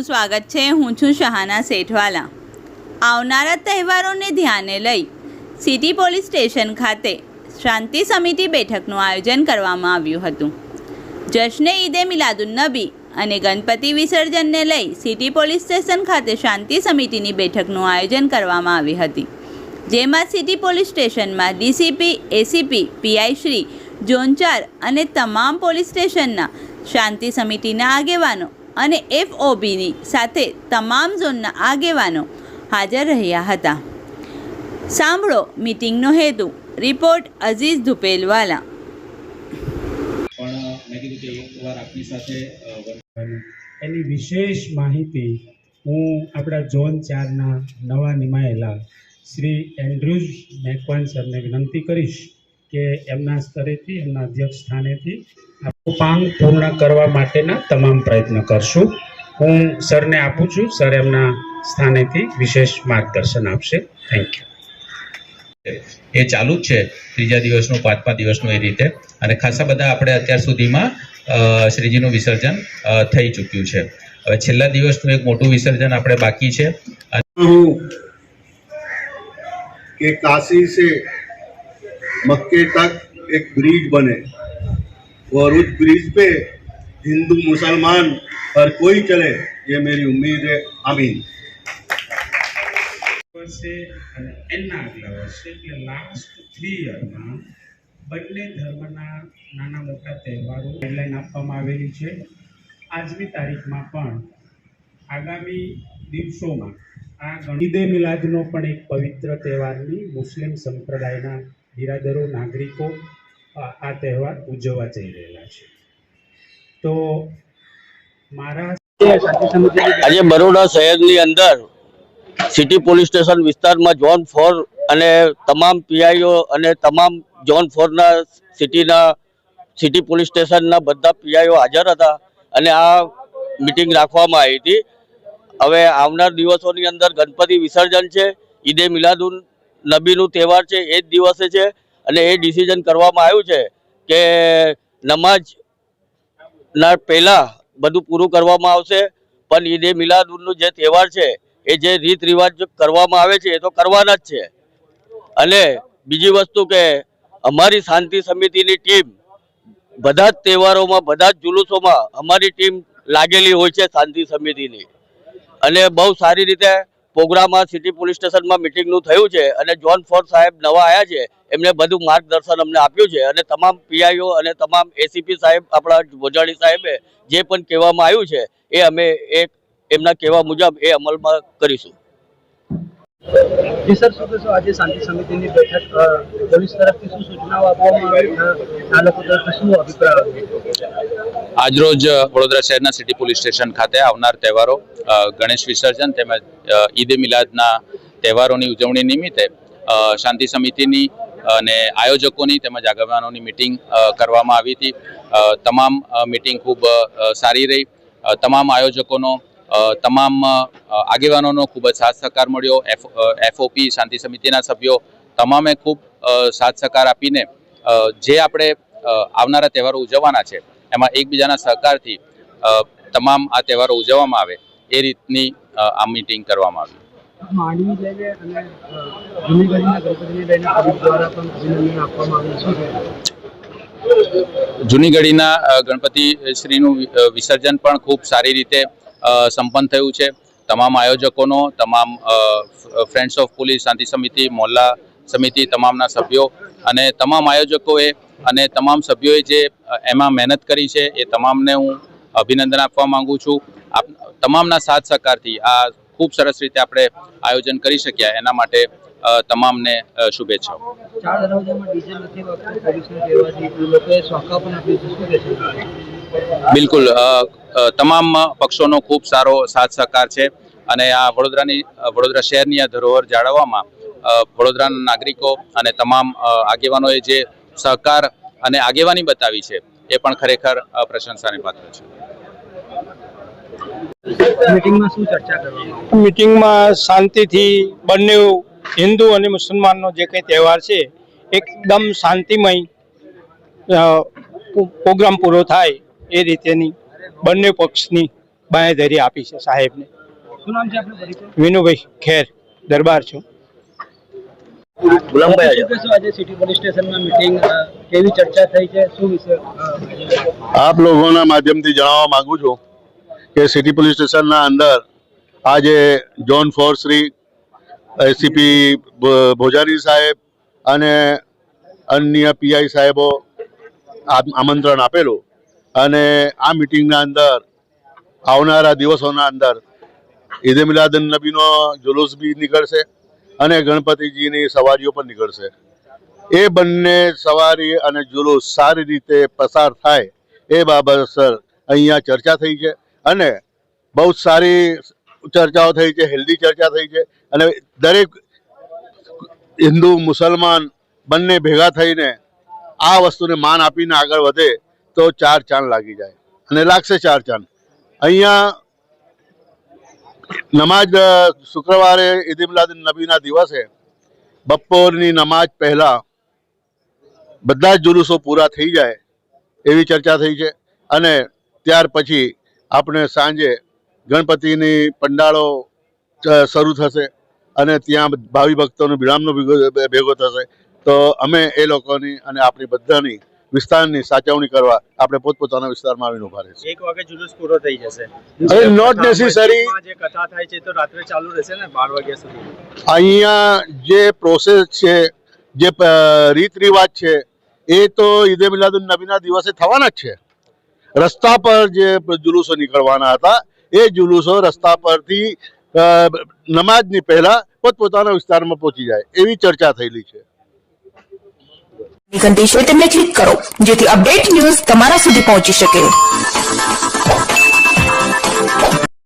આપનું સ્વાગત છે. હું છું શહાના શેઠવાલા. આવનારા તહેવારોને ધ્યાને લઈ સિટી પોલીસ સ્ટેશન ખાતે શાંતિ સમિતિ બેઠકનું આયોજન કરવામાં આવ્યું હતું. જશ્ને ઈદે મિલાદુન નબી અને ગણપતિ વિસર્જનને લઈ સિટી પોલીસ સ્ટેશન ખાતે શાંતિ સમિતિની બેઠકનું આયોજન કરવામાં આવી હતી. જેમાં સિટી પોલીસ સ્ટેશનમાં DCP, ACP, PI Shri, zone ચાર અને તમામ પોલીસ સ્ટેશનના શાંતિ સમિતિના આગેવાનો અને એફઓબીની સાથે તમામ ઝોનના આગેવાનો હાજર રહ્યા હતા. સાંભળો મિટિંગનો હેતુ રિપોર્ટ અઝીઝ ધુપેલવાલા. પણ મેં કીધું કે એકવાર આપની સાથે એની વિશેષ માહિતી હું આપણા ઝોન ચારના નવા નિમાયેલા શ્રી એન્ડ્રુઝ મેકવાન સરને વિનંતી કરીશ કે એમના સ્તરેથી એમના અધ્યક્ષ સ્થાનેથી ઉપાંગ પૂર્ણ કરવા માટેના તમામ પ્રયત્ન કરશું. હું સરને આપું છું. સર એમના સ્થાનેથી વિશેષ માર્ગદર્શન આપશે. થેન્ક યુ એ ચાલુ જ છે. ત્રીજા દિવસનું પાંચમા દિવસનું એ રીતે. અને ખાસા બધા આપણે અત્યાર સુધીમાં શ્રીજીનું વિસર્જન થઈ ચૂક્યું છે. હવે છેલ્લા દિવસનું એક મોટું વિસર્જન આપણે બાકી છે. કે કાશી સે મક્કે તક એક બ્રિજ બને. और उस ब्रिज पे हिंदू मुसलमान हर कोई चले ये मेरी उम्मीद है आमीन વર્ષે અને એના આગલા વર્ષે એટલે લાસ્ટ થ્રી યરમાં બંને ધર્મના નાના મોટા તહેવારો ગાઈડલાઈન આપવામાં આવેલી છે આજની તારીખમાં પણ આગામી દિવસોમાં આ ગણ- ઈદે મિલાદનો પણ એક પવિત્ર તહેવારની મુસ્લિમ સંપ્રદાયના બિરાદરો નાગરિકો આ તહેવાર ઉજવવા જઈ રહેલા છે. તો મારા આજે બરોડા શહેરની અંદર સિટી પોલીસ સ્ટેશન વિસ્તારમાં ઝોન ફોર અને તમામ પીઆઈઓ અને તમામ ઝોન ફોરના સિટીના, સિટી પોલીસ સ્ટેશનના બધા પીઆઈઓ હાજર હતા અને આ મિટિંગ રાખવામાં આવી હતી. હવે આવનાર દિવસોની અંદર ગણપતિ વિસર્જન છે, ઈદે મિલાદુન નબીનું તહેવાર છે, એ જ દિવસે છે. અને એ ડિસિઝન કરવામાં આવ્યું છે કે નમાજ ના પહેલા બધું પૂરું કરવામાં આવશે. પણ ઈદે મિલાદુનનો જે તહેવાર છે, એ જે રીત રિવાજ કરવામાં આવે છે, એ તો કરવાના જ છે. અને બીજી વસ્તુ કે અમારી શાંતિ સમિતિની ટીમ બધા જ તહેવારોમાં, બધા જ જુલુસોમાં અમારી ટીમ લાગેલી હોય છે શાંતિ સમિતિની. અને બહુ સારી રીતે પ્રોગ્રામ સિટી પોલીસ સ્ટેશનમાં મિટિંગનું થયું છે અને જોન ફોર સાહેબ નવા આવ્યા છે. એમને બધું માર્ગદર્શન અમને આપ્યું છે અને તમામ પીઆઈઓ અને તમામ એસીપી સાહેબ આપણા ભોજાણી સાહેબે જે પણ કહેવામાં આવ્યું છે એ અમે એક એમના કહેવા મુજબ એ અમલમાં કરીશું. સર શું કહેશો? આજે શાંતિ સમિતિની બેઠક પોલીસ તરફથી શું સૂચનાઓ આપવામાં આવી આ લોકો તરફથી શું અભિપ્રાય આજરોજ વડોદરા શહેરના સિટી પોલીસ સ્ટેશન ખાતે આવનાર તહેવારો ગણેશ વિસર્જન તેમજ ઈદે મિલાદના તહેવારોની ઉજવણી નિમિત્તે શાંતિ સમિતિની અને આયોજકોની તેમજ આગેવાનોની મિટિંગ કરવામાં આવી હતી. તમામ મિટિંગ ખૂબ સારી રહી. તમામ આયોજકોનો તમામ આગેવાનોનો ખૂબ જ સાથ સહકાર મળ્યો. એફ એફઓપી શાંતિ સમિતિના સભ્યો, તમામે ખૂબ સાથ સહકાર આપીને જે આપણે આવનારા તહેવારો ઉજવવાના છે, એમાં એકબીજાના સહકારથી તમામ આ તહેવારો ઉજવવામાં આવે, એ રીતની આ મીટિંગ કરવામાં આવી. માંડવી લઈને અને જૂની ગલીના ગણપતિને દ્વારા પણ અભિનંદન આપવામાં આવ્યું છે? જૂની ગઢીના ગણપતિ શ્રીનું વિસર્જન પણ ખૂબ સારી રીતે સંપન્ન થયું છે તમામ આયોજકોનો, તમામ ફ્રેન્ડ્સ ઓફ પોલીસ, શાંતિ સમિતિ મોહલ્લા સમિતિ, તમામના સભ્યો અને તમામ આયોજકોએ અને તમામ સભ્યોએ જે એમાં મહેનત કરી છે એ તમામને હું અભિનંદન આપવા માગું છું આપ, તમામના સાથ સહકારથી આ ખૂબ સરસ રીતે આપણે આયોજન કરી શક્યા. એના માટે તમામને શુભેચ્છાઓ. બિલકુલ તમામ પક્ષોનો ખૂબ સારો સાથ સહકાર છે. અને આ વડોદરાની વડોદરા શહેરની આ ધરોહર જાળવવામાં વડોદરાના નાગરિકો અને તમામ આગેવાનોએ જે સહકાર અને આગેવાની બતાવી છે એ પણ ખરેખર પ્રશંસાને પાત્ર છે. મીટિંગમાં શું ચર્ચા કરવામાં મિટિંગમાં શાંતિથી બંને હિન્દુ અને મુસલમાનનો જે કંઈ તહેવાર છે એકદમ શાંતિમય પ્રોગ્રામ પૂરો થાય એ રીતેની બંને પક્ષની બાંયધરી આપી છે સાહેબને. વિનુભાઈ ખેર દરબાર છું. ગુલામભાઈ શું કહેશો આજે સિટી પોલીસ સ્ટેશનમાં મીટિંગ કેવી ચર્ચા થઈ છે? શું વિશે અ, આપ લોકોના માધ્યમથી જણાવવા માંગુ છું કે સિટી પોલીસ સ્ટેશનના અંદર આજે zone four Shri ACP Bhojari સાહેબ અને અન્ય પીઆઈ સાહેબો આમંત્રણ આપેલું. અને આ મિટિંગના અંદર, આવનારા દિવસોના અંદર ઈદે મિલાદન નબીનો જુલુસ બી નીકળશે અને ગણપતિજીની સવારીઓ પણ નીકળશે. એ બંને સવારી અને જુલુસ સારી રીતે પસાર થાય એ બાબતસર અહીંયા ચર્ચા થઈ છે. અને બહુ સારી ચર્ચાઓ થઈ છે, હેલ્ધી ચર્ચા થઈ છે. અને દરેક હિન્દુ, મુસલમાન બંને ભેગા થઈને આ વસ્તુને માન આપીને આગળ વધે તો ચાર ચાંદ લાગી જાય. અને લાગશે ચાર ચાંદ. અહીંયા નમાજ શુક્રવારે ઈદ નબીના દિવસે બપોરની નમાજ પહેલા બધા જ જુલુસો પૂરા થઈ જાય એવી ચર્ચા થઈ છે. અને ત્યાર પછી આપણે સાંજે ગણપતિની પંડાળો શરૂ થશે અને ત્યાં ભાવિ ભક્તોનો વિરામનો ભેગો થશે. તો અમે એ લોકોની અને આપણી બધાની વિસ્તારની સાચવણી કરવા આપણે પોતપોતાના વિસ્તારમાં આવીને ઊભા રહીશું. એક વાગે જુલુસ પૂરો થઈ જશે. હવે નોટ નેસેસરી જે કથા થાય છે તો રાત્રે ચાલુ રહેશે ને 12 વાગ્યા સુધી. અહીંયા જે પ્રોસેસ છે જે રીત રિવાજ છે એ તો ઈદે મિલાદુન નબીના દિવસે થવાના જ છે. રસ્તા પર જે જુલુસો નીકળવાના હતા, એ જુલુસો રસ્તા પરથી નમાજની પહેલા પોતપોતાના વિસ્તારમાં પહોંચી જાય, એવી ચર્ચા થયેલી છે. ઘંટી ક્લિક કરો, જેથી અપડેટ ન્યૂઝ તમારા સુધી પહોંચી શકે.